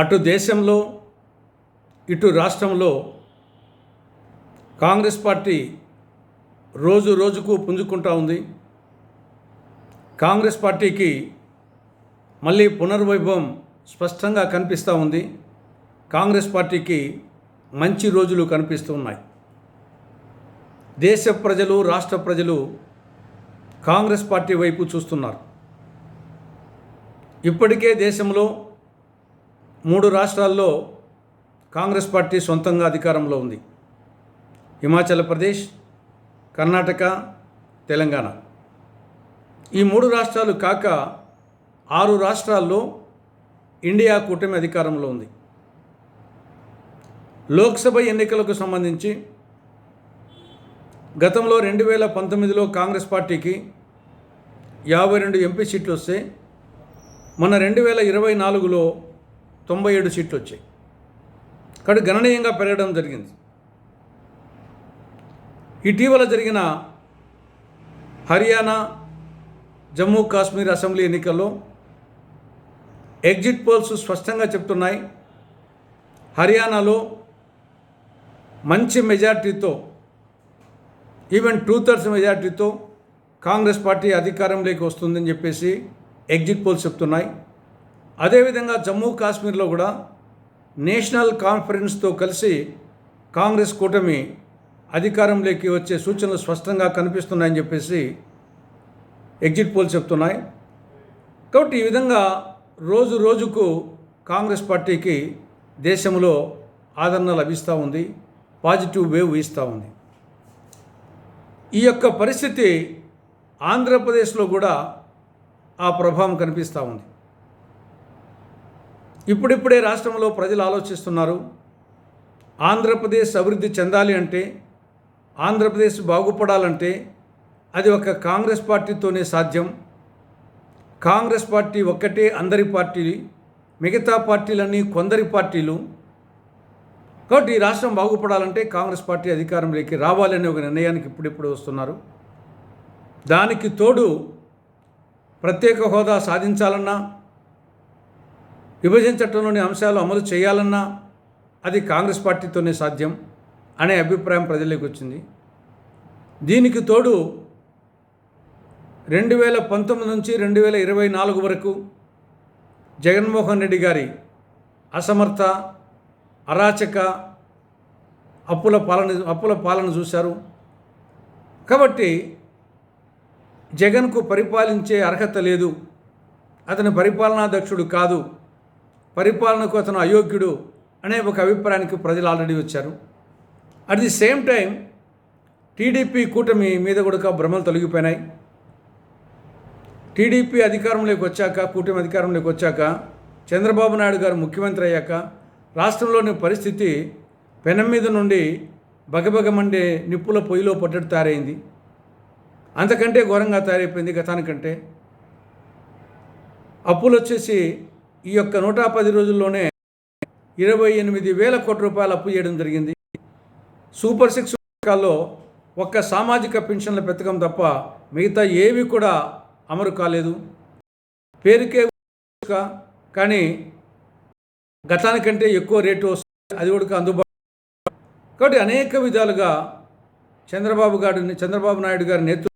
అటు దేశంలో ఇటు రాష్ట్రంలో కాంగ్రెస్ పార్టీ రోజు రోజుకు పుంజుకుంటా ఉంది. కాంగ్రెస్ పార్టీకి మళ్ళీ పునర్వైభవం స్పష్టంగా కనిపిస్తూ ఉంది. కాంగ్రెస్ పార్టీకి మంచి రోజులు కనిపిస్తూ ఉన్నాయి. దేశ ప్రజలు రాష్ట్ర ప్రజలు కాంగ్రెస్ పార్టీ వైపు చూస్తున్నారు. ఇప్పటికే దేశంలో మూడు రాష్ట్రాల్లో కాంగ్రెస్ పార్టీ సొంతంగా అధికారంలో ఉంది. హిమాచల్ ప్రదేశ్ కర్ణాటక తెలంగాణ. ఈ మూడు రాష్ట్రాలు కాక ఆరు రాష్ట్రాల్లో ఇండియా కూటమి అధికారంలో ఉంది. లోక్సభ ఎన్నికలకు సంబంధించి గతంలో రెండు వేల పంతొమ్మిదిలో కాంగ్రెస్ పార్టీకి యాభై రెండు ఎంపీ సీట్లు వస్తే మన రెండు వేల ఇరవై నాలుగులో తొంభై ఏడు సీట్లు వచ్చాయి కాబట్టి గణనీయంగా పెరగడం జరిగింది. ఇటీవల జరిగిన హర్యానా జమ్మూ కాశ్మీర్ అసెంబ్లీ ఎన్నికల్లో ఎగ్జిట్ పోల్స్ స్పష్టంగా చెప్తున్నాయి. హర్యానాలో మంచి మెజార్టీతో ఈవెన్ టూ థర్డ్స్ మెజార్టీతో కాంగ్రెస్ పార్టీ అధికారంలోకి వస్తుందని చెప్పేసి ఎగ్జిట్ పోల్స్ చెప్తున్నాయి. అదేవిధంగా జమ్మూ కాశ్మీర్లో కూడా నేషనల్ కాన్ఫరెన్స్తో కలిసి కాంగ్రెస్ కూటమి అధికారంలోకి వచ్చే సూచనలు స్పష్టంగా కనిపిస్తున్నాయని చెప్పేసి ఎగ్జిట్ పోల్స్ చెప్తున్నాయి. కాబట్టి ఈ విధంగా రోజు రోజుకు కాంగ్రెస్ పార్టీకి దేశంలో ఆదరణ లభిస్తూ ఉంది పాజిటివ్ వేవ్ వీస్తూ ఉంది. ఈ యొక్క పరిస్థితి ఆంధ్రప్రదేశ్లో కూడా ఆ ప్రభావం కనిపిస్తూ ఉంది. ఇప్పుడిప్పుడే రాష్ట్రంలో ప్రజలు ఆలోచిస్తున్నారు ఆంధ్రప్రదేశ్ అభివృద్ధి చెందాలి అంటే ఆంధ్రప్రదేశ్ బాగుపడాలంటే అది ఒక కాంగ్రెస్ పార్టీతోనే సాధ్యం. కాంగ్రెస్ పార్టీ ఒక్కటే అందరి పార్టీ మిగతా పార్టీలన్నీ కొందరి పార్టీలు. కాబట్టి ఈ రాష్ట్రం బాగుపడాలంటే కాంగ్రెస్ పార్టీ అధికారంలోకి రావాలనే ఒక నిర్ణయానికి ఇప్పుడిప్పుడు వస్తున్నారు. దానికి తోడు ప్రత్యేక హోదా సాధించాలన్నా విభజన చట్టంలోని అంశాలు అమలు చేయాలన్నా అది కాంగ్రెస్ పార్టీతోనే సాధ్యం అనే అభిప్రాయం ప్రజలకు వచ్చింది. దీనికి తోడు రెండు వేల పంతొమ్మిది నుంచి రెండు వేల ఇరవై నాలుగు వరకు జగన్మోహన్ రెడ్డి గారి అసమర్థ అరాచక అప్పుల పాలన అప్పుల పాలన చూశారు. కాబట్టి జగన్కు పరిపాలించే అర్హత లేదు. అతని పరిపాలనాధ్యక్షుడు కాదు. పరిపాలనకు అతను అయోగ్యుడు అనే ఒక అభిప్రాయానికి ప్రజలు ఆల్రెడీ వచ్చారు. At the same time TDP కూటమి మీద కూడా భ్రమలు తొలగిపోయినాయి. టీడీపీ అధికారంలోకి వచ్చాక కూటమి అధికారంలోకి వచ్చాక చంద్రబాబు నాయుడు గారు ముఖ్యమంత్రి అయ్యాక రాష్ట్రంలోని పరిస్థితి పెనం మీద నుండి బగబగమండే నిప్పుల పొయ్యిలో పట్టడు తయారైంది. అంతకంటే ఘోరంగా తయారైపోయింది గతానికంటే. అప్పులు వచ్చేసి ఈ యొక్క నూట పది రోజుల్లోనే ఇరవై ఎనిమిది వేల కోట్ల రూపాయలు అప్పు చేయడం జరిగింది. సూపర్ సిక్స్ పథకాల్లో ఒక్క సామాజిక పెన్షన్ల పథకం తప్ప మిగతా ఏవి కూడా అమలు కాలేదు. పేరుకే కానీ గతానికంటే ఎక్కువ రేటు వస్తుంది అది కూడా అందుబాటు కాబట్టి అనేక విధాలుగా చంద్రబాబు గారిని చంద్రబాబు నాయుడు గారి నేతృత్వం